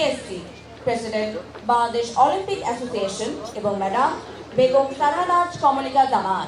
PSC president Bangladesh Olympic Association এবং madam Begum Saranaz Kamalika Zaman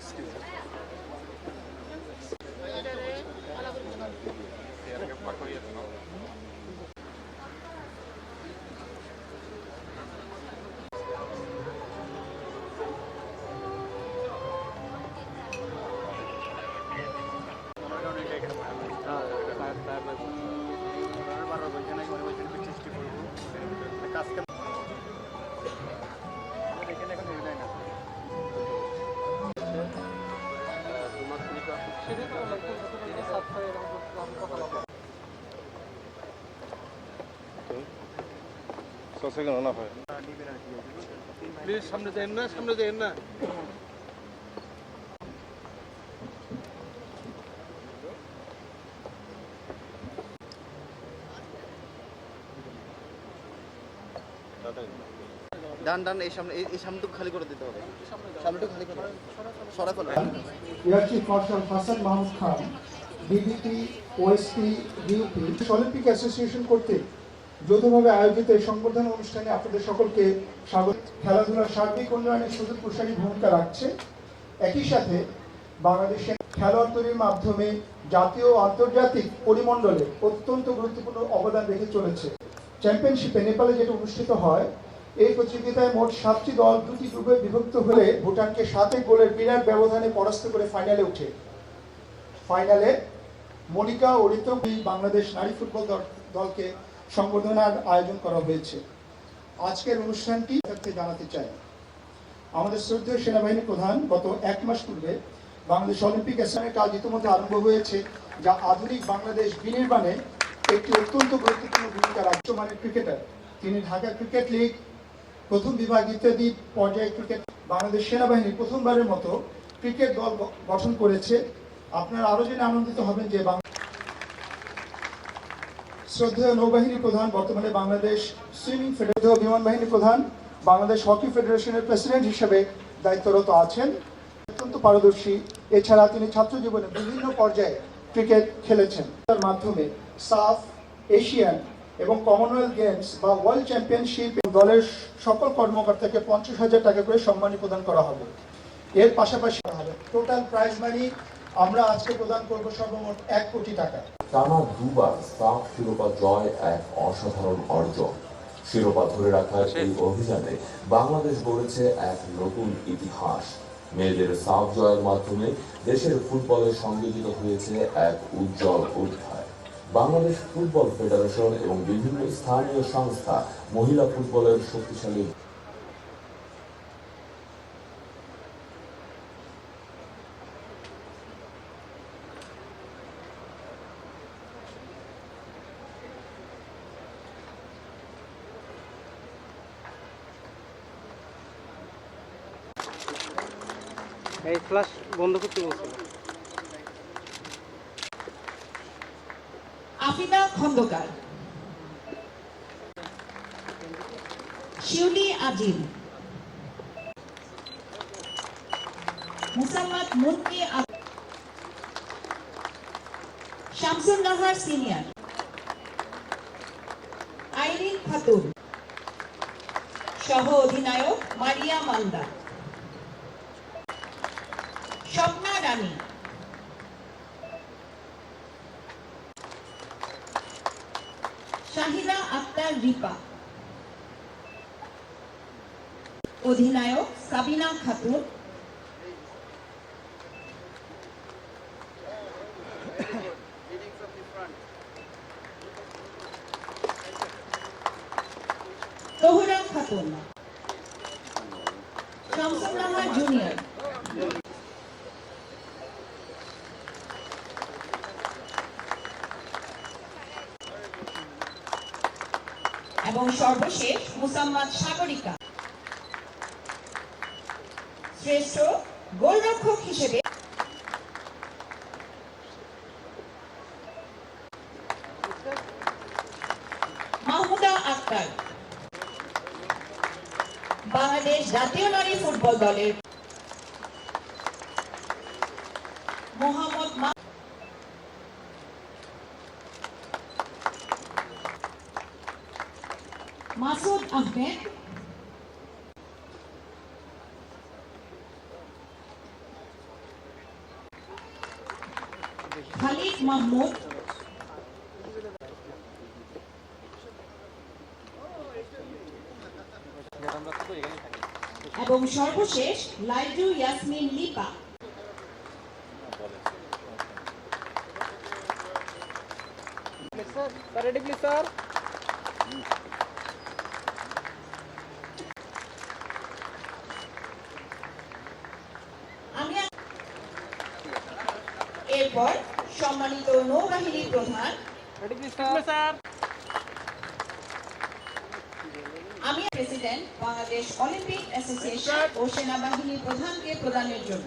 Excuse me. সসে কেন না হয়। প্লিজ সামনে যাই না সামনে যাই না। ডান ডান এই সামনে এই- সামনেটুকু খালি করে দিতে হবে। সামনেটুকু খালি করে সরা ফেলো air chief marshal Hasan Mahmud Khan BBP OSP GUP Olympic Association কর্তৃক যৌথভাবে আয়োজিত এই সংবর্ধনা অনুষ্ঠানে আপনাদের সকলকে স্বাগত। খেলাধুলার সার্বিক উন্নয়নে সুযোগ প্রসারী ভূমিকা রাখছে। একই সাথে বাংলাদেশের খেলোয়াড় তৈরির মাধ্যমে জাতীয় ও আন্তর্জাতিক পরিমণ্ডলে অত্যন্ত গুরুত্বপূর্ণ অবদান রেখে চলেছে। চ্যাম্পিয়নশিপে নেপালে যেটা অনুষ্ঠিত হয়, এই প্রতিযোগিতায় মোট সাতটি দল দুটি গ্রুপে বিভক্ত হলে ভুটানকে এক গোলের বিরাট ব্যবধানে পরাস্ত করে ফাইনালে ওঠে। ফাইনালে মনিকা ঋতক বাংলাদেশ নারী ফুটবল দল- দলকে সংবর্ধনার আয়োজন করা হয়েছে। আজকের অনুষ্ঠানটি জানাতে চাই। আমাদের শ্রদ্ধেয় সেনাবাহিনী প্রধান গত এক মাস পূর্বে বাংলাদেশ অলিম্পিক অ্যাসোসিয়েশনের কাজ ইতিমধ্যে আরম্ভ হয়েছে, যা আধুনিক বাংলাদেশ বিনির্মাণে একটি অত্যন্ত গুরুত্বপূর্ণ ভূমিকা রাখছে। মানের ক্রিকেটার, তিনি ঢাকা ক্রিকেট লিগ, প্রথম বিভাগ ইত্যাদি পর্যায়ে ক্রিকেট, বাংলাদেশ সেনাবাহিনী প্রথমবারের মতো ক্রিকেট দল গঠন করেছে। আপনারা আরও জেনে আনন্দিত হবেন যে বাং- শ্রদ্ধেয় নৌবাহিনী প্রধান, বর্তমানে বাংলাদেশ সুইমিং ফেডারেশন বিমান বাহিনী প্রধান, বাংলাদেশ হকি ফেডারেশনের প্রেসিডেন্ট হিসেবে দায়িত্বরত আছেন। অত্যন্ত পারদর্শী। এছাড়া তিনি ছাত্র জীবনে বিভিন্ন পর্যায়ে ক্রিকেট খেলেছেন। তার মাধ্যমে সাফ, এশিয়ান এবং কমনওয়েলথ গেমস বা ওয়ার্ল্ড চ্যাম্পিয়নশিপ দলের সকল কর্মকর্তাকে পঞ্চাশ হাজার টাকা করে সম্মানী প্রদান করা হবে। এর পাশাপাশি টোটাল প্রাইজ মানি আমরা আজকে প্রদান করব সর্বমোট এক কোটি টাকা। টানা দুবার সাফ শিরোপা জয় এক অসাধারণ অর্জন। শিরোপা ধরে রাখার এই অভিযানে বাংলাদেশ গড়েছে এক নতুন ইতিহাস। মেয়েদের সাফ জয়ের মাধ্যমে দেশের ফুটবলে সংযোজিত হয়েছে এক উজ্জ্বল অধ্যায়। বাংলাদেশ ফুটবল ফেডারেশন এবং বিভিন্ন স্থানীয় সংস্থা মহিলা ফুটবলের শক্তিশালী এই বন্ধ করতে আফিনা খন্দকার। শিউলি আজিম। মুসাম্মদ মুন্নি আ- শামসুন নাহার সিনিয়র। আইরিন খাতুন। সহ অধিনায়ক মারিয়া মালদা। স্বপ্না রানী। শাহিনা আক্তার রিপা। অধিনায়ক সাবিনা খাতুন। তহুরা খাতুন। জুনিয়র। এবং সর্বশেষ মুসাম্মাদ সাগরিকা। শ্রেষ্ঠ গোলরক্ষক হিসেবে মাহমুদা আক্তার। বাংলাদেশ জাতীয় নারী ফুটবল দলের মোহাম্মদ মাসুদ আহমেদ খালিদ মাহমুদ এবং সর্বশেষ লাইজু ইয়াসমিন লিপা আমি এরপর সম্মানিত নৌবাহিনী প্রধান। আমি প্রেসিডেন্ট বাংলাদেশ অলিম্পিক অ্যাসোসিয়েশন ও সেনাবাহিনী প্রধানকে প্রদানের জন্য।